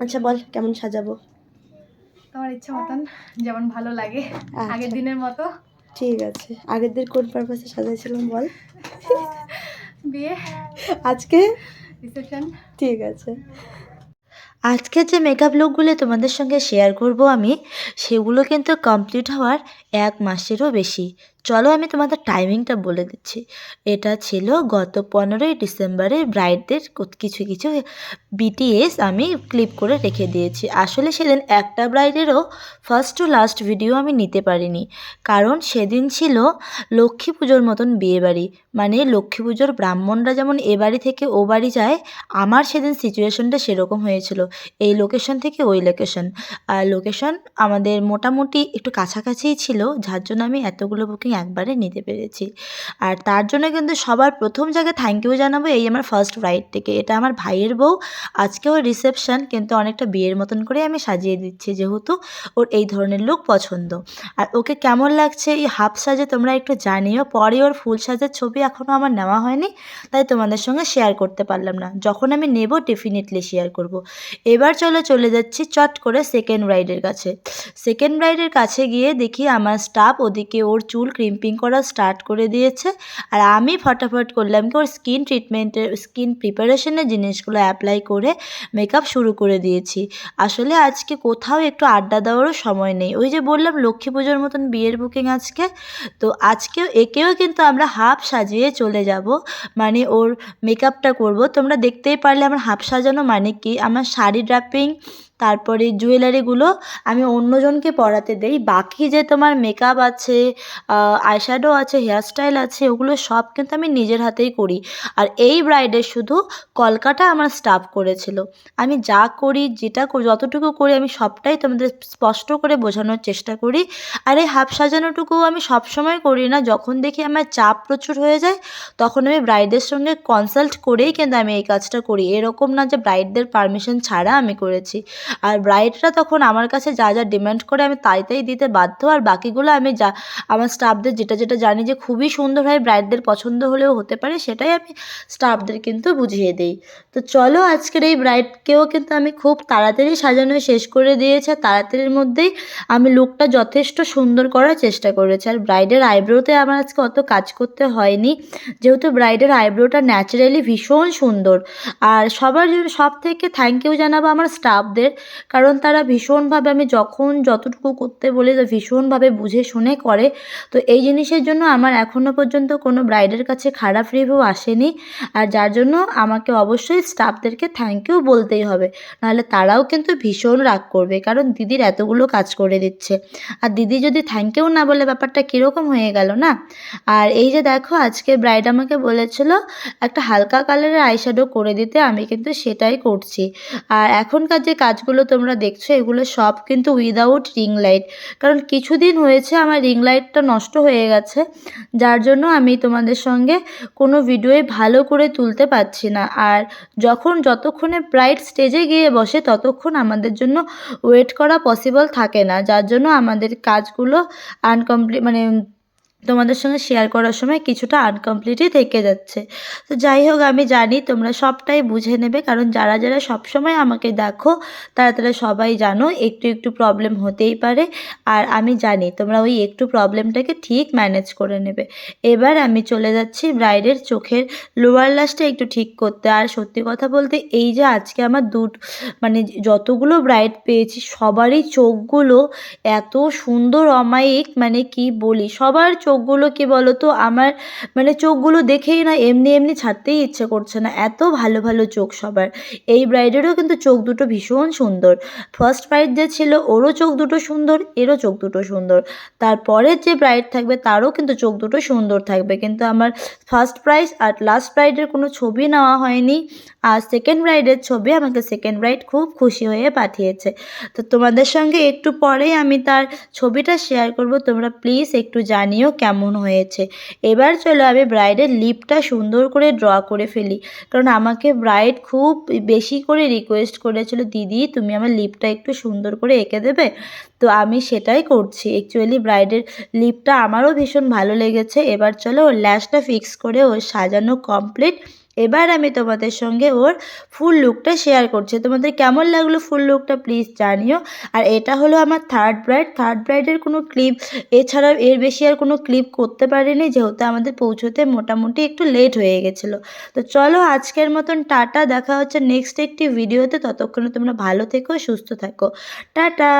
আচ্ছা বল কেমন সাজাবো? তোমার ইচ্ছে মতন যেমন ভালো লাগে আচ্ছা। আগের দিনের মতো। ঠিক আছে। আগের দিন কোন পারপাসে সাজাইছিলাম বল? বিয়ে। আজকে? রিসেপশন ঠিক আছে। আজকে যে মেকআপ লুকগুলো তোমাদের সঙ্গে শেয়ার করব আমি সেগুলো কিন্তু কমপ্লিট হওয়ার এক মাসেরও বেশি। চলো আমি তোমাদের টাইমিংটা বলে দিচ্ছি। এটা ছিল গত পনেরোই ডিসেম্বরে ব্রাইডদের কিছু কিছু বিটিএস আমি ক্লিপ করে রেখে দিয়েছি। আসলে সেদিন একটা ব্রাইডেরও ফার্স্ট টু লাস্ট ভিডিও আমি নিতে পারিনি। কারণ সেদিন ছিল লক্ষ্মী পুজোর মতন বিয়েবাড়ি মানে লক্ষ্মী পুজোর ব্রাহ্মণরা যেমন এ বাড়ি থেকে ও বাড়ি যায়, আমার সেদিন সিচুয়েশনটা সেরকম হয়েছিল। এই লোকেশন থেকে ওই লোকেশন আর লোকেশন আমাদের মোটামুটি একটু কাছাকাছিই ছিল, যার জন্য আমি এতগুলো বুকিং একবারে নিতে পেরেছি। আর তার জন্য কিন্তু সবার প্রথম জায়গায় থ্যাংক ইউ জানাব, এই আমার ফার্স্ট রাইড ব্রাইডটিকে এটা আমার ভাইয়ের বউ। আজকে ওর রিসেপশন কিন্তু অনেকটা বিয়ের মতন করে আমি সাজিয়ে দিচ্ছি যেহেতু ওর এই ধরনের লুক পছন্দ। আর ওকে কেমন লাগছে? এই হাফ সাজে তোমরা একটু জানিও। পরে ওর ফুল সাজের ছবি এখনও আমার নেওয়া হয়নি, তাই তোমাদের সঙ্গে শেয়ার করতে পারলাম না। যখন আমি নেব ডেফিনেটলি শেয়ার করব। এবার চলো চলে যাচ্ছি চট করে সেকেন্ড ব্রাইডের কাছে। সেকেন্ড ব্রাইডের কাছে গিয়ে দেখি আমার স্টাফ ওদিকে ওর চুল ক্রিম্পিং করা স্টার্ট করে দিয়েছে। আর আমি ফটাফট করলাম কি, ওর স্কিন ট্রিটমেন্টের স্কিন প্রিপারেশনের জিনিসগুলো অ্যাপ্লাই করে মেকআপ শুরু করে দিয়েছি। আসলে আজকে কোথাও একটু আড্ডা দেওয়ারও সময় নেই। ওই যে বললাম, লক্ষ্মী পুজোর মতন বিয়ের বুকিং আজকে। তো আজকেও একেও কিন্তু আমরা হাফ সাজিয়ে চলে যাব। মানে ওর মেকআপটা করব। তোমরা দেখতেই পারলে আমার হাফ সাজানো মানে কি? আমার শাড়ি ড্রাপিং তারপরে জুয়েলারিগুলো আমি অন্যজনকে পরাতে দেই। বাকি যে তোমার মেকআপ আছে আইশ্যাডো আছে হেয়ারস্টাইল আছে, ওগুলো সব কিন্তু আমি নিজের হাতেই করি। আর এই ব্রাইডের শুধু কলকাটা আমার স্টাফ করেছিল। আমি যা করি, যেটা যতটুকু করি, আমি সবটাই তোমাদের স্পষ্ট করে বোঝানোর চেষ্টা করি। আর এই হাফ সাজানোটুকুও আমি সবসময় করি না। যখন দেখি আমার চাপ প্রচুর হয়ে যায়, তখন আমি ব্রাইডের সঙ্গে কনসাল্ট করেই কিন্তু আমি এই কাজটা করি। এরকম না যে ব্রাইডদের পারমিশন ছাড়া আমি করেছি। আর ব্রাইডরা তখন আমার কাছে যা যা ডিমান্ড করে আমি তাই তাই দিতে বাধ্য। আর বাকিগুলো আমি যা, আমার স্টাফদের যেটা যেটা জানি যে খুবই সুন্দর হয় ব্রাইডদের পছন্দ হলেও হতে পারে সেটাই আমি স্টাফদের কিন্তু বুঝিয়ে দিই। তো চলো আজকের এই ব্রাইডকেও কিন্তু আমি খুব তাড়াতাড়ি সাজানো শেষ করে দিয়েছি। তাড়াতাড়ির মধ্যেই আমি লুকটা যথেষ্ট সুন্দর করার চেষ্টা করেছি। আর ব্রাইডের আইব্রোতে আমার আজকে অত কাজ করতে হয়নি। যেহেতু ব্রাইডের আইব্রোটা ন্যাচারালি ভীষণ সুন্দর। আর সবার জন্য সব থেকে থ্যাংক ইউ জানাব আমার স্টাফদের কারণ তারা ভীষণভাবে আমি যখন যতটুকু করতে বলি ভীষণভাবে বুঝে শুনে করে। তো এই জিনিসের জন্য আমার এখনও পর্যন্ত কোনো ব্রাইডের কাছে খারাপ রিভিউ আসেনি। আর যার জন্য আমাকে অবশ্যই স্টাফদেরকে থ্যাংক ইউ বলতেই হবে। নাহলে তারাও কিন্তু ভীষণ রাগ করবে, কারণ দিদির এতগুলো কাজ করে দিচ্ছে। আর দিদি যদি থ্যাংক ইউ না বলে ব্যাপারটা কীরকম হয়ে গেল না? আর এই যে দেখো, আজকে ব্রাইড আমাকে বলেছিল একটা হালকা কালারের আইশ্যাডো করে দিতে, আমি কিন্তু সেটাই করছি। আর এখনকার যে কাজগুলো তোমরা দেখছ, এগুলো সব কিন্তু উইদাউট রিং লাইট কারণ কিছুদিন হয়েছে আমার রিং লাইটটা নষ্ট হয়ে গেছে, যার জন্য আমি তোমাদের সঙ্গে কোনো ভিডিওই ভালো করে তুলতে পারছি না। আর যখন যতক্ষণে ব্রাইট স্টেজে গিয়ে বসে, ততক্ষণ আমাদের জন্য ওয়েট করা পসিবল থাকে না, যার জন্য আমাদের কাজগুলো আনকমপ্লিট মানে তোমাদের সঙ্গে শেয়ার করার সময় কিছুটা আনকমপ্লিটই থেকে যাচ্ছে। তো যাই হোক, আমি জানি তোমরা সবটাই বুঝে নেবে, কারণ যারা যারা সবসময় আমাকে দেখো, তারা তারা সবাই জানো, একটু একটু প্রবলেম হতেই পারে। আর আমি জানি তোমরা ওই একটু প্রবলেমটাকে ঠিক ম্যানেজ করে নেবে। এবার আমি চলে যাচ্ছি ব্রাইডের চোখের লোয়ার লাস্টটা একটু ঠিক করতে। আর সত্যি কথা বলতে, এই যে আজকে আমার দু মানে যতগুলো ব্রাইড পেয়েছি, সবারই চোখগুলো এত সুন্দর, অমায়িক মানে কি বলি, সবার চোখগুলো কি বলো তো আমার মানে চোখগুলো দেখেই না, এমনি এমনি ছাড়তেই ইচ্ছে করছে না। এত ভালো ভালো চোখ সবার। এই ব্রাইডেরও কিন্তু চোখ দুটো ভীষণ সুন্দর। ফার্স্ট ব্রাইড যে ছিল, ওরও চোখ দুটো সুন্দর, এরও চোখ দুটো সুন্দর। তারপরের যে ব্রাইড থাকবে, তারও কিন্তু চোখ দুটো সুন্দর থাকবে। কিন্তু আমার ফার্স্ট প্রাইজ আর লাস্ট ব্রাইডের কোনো ছবি নেওয়া হয়নি। আর সেকেন্ড ব্রাইডের ছবি আমাকে সেকেন্ড ব্রাইড খুব খুশি হয়ে পাঠিয়েছে। তো তোমাদের সঙ্গে একটু পরেই আমি তার ছবিটা শেয়ার করব। তোমরা প্লিজ একটু জানিও কেমন হয়েছে। এবার চলো আমি ব্রাইডের লিপটা সুন্দর করে ড্র করে ফেলি। কারণ আমাকে ব্রাইড খুব বেশি করে রিকোয়েস্ট করেছিল, দিদি, তুমি আমার লিপটা একটু সুন্দর করে এঁকে দেবে? তো আমি সেটাই করছি। অ্যাকচুয়ালি ব্রাইডের লিপটা আমারও ভীষণ ভালো লেগেছে। এবার চলো ওর ল্যাশটা ফিক্স করে ওর সাজানো কমপ্লিট এবার আমি তোমাদের সঙ্গে ওর ফুল লুকটা শেয়ার করছি। তোমাদের কেমন লাগল ফুল লুকটা প্লিজ জানিও। আর এটা হলো আমার থার্ড ব্রাইড থার্ড ব্রাইডের কোনো ক্লিপ এছাড়াও এর বেশি আর কোনো ক্লিপ করতে পারিনি, যেহেতু আমাদের পৌঁছোতে মোটামুটি একটু লেট হয়ে গেছিল। তো চলো আজকের মতন টাটা, দেখা হচ্ছে নেক্সট একটি ভিডিওতে ততক্ষণে তোমরা ভালো থেকো, সুস্থ থাকো। টাটা!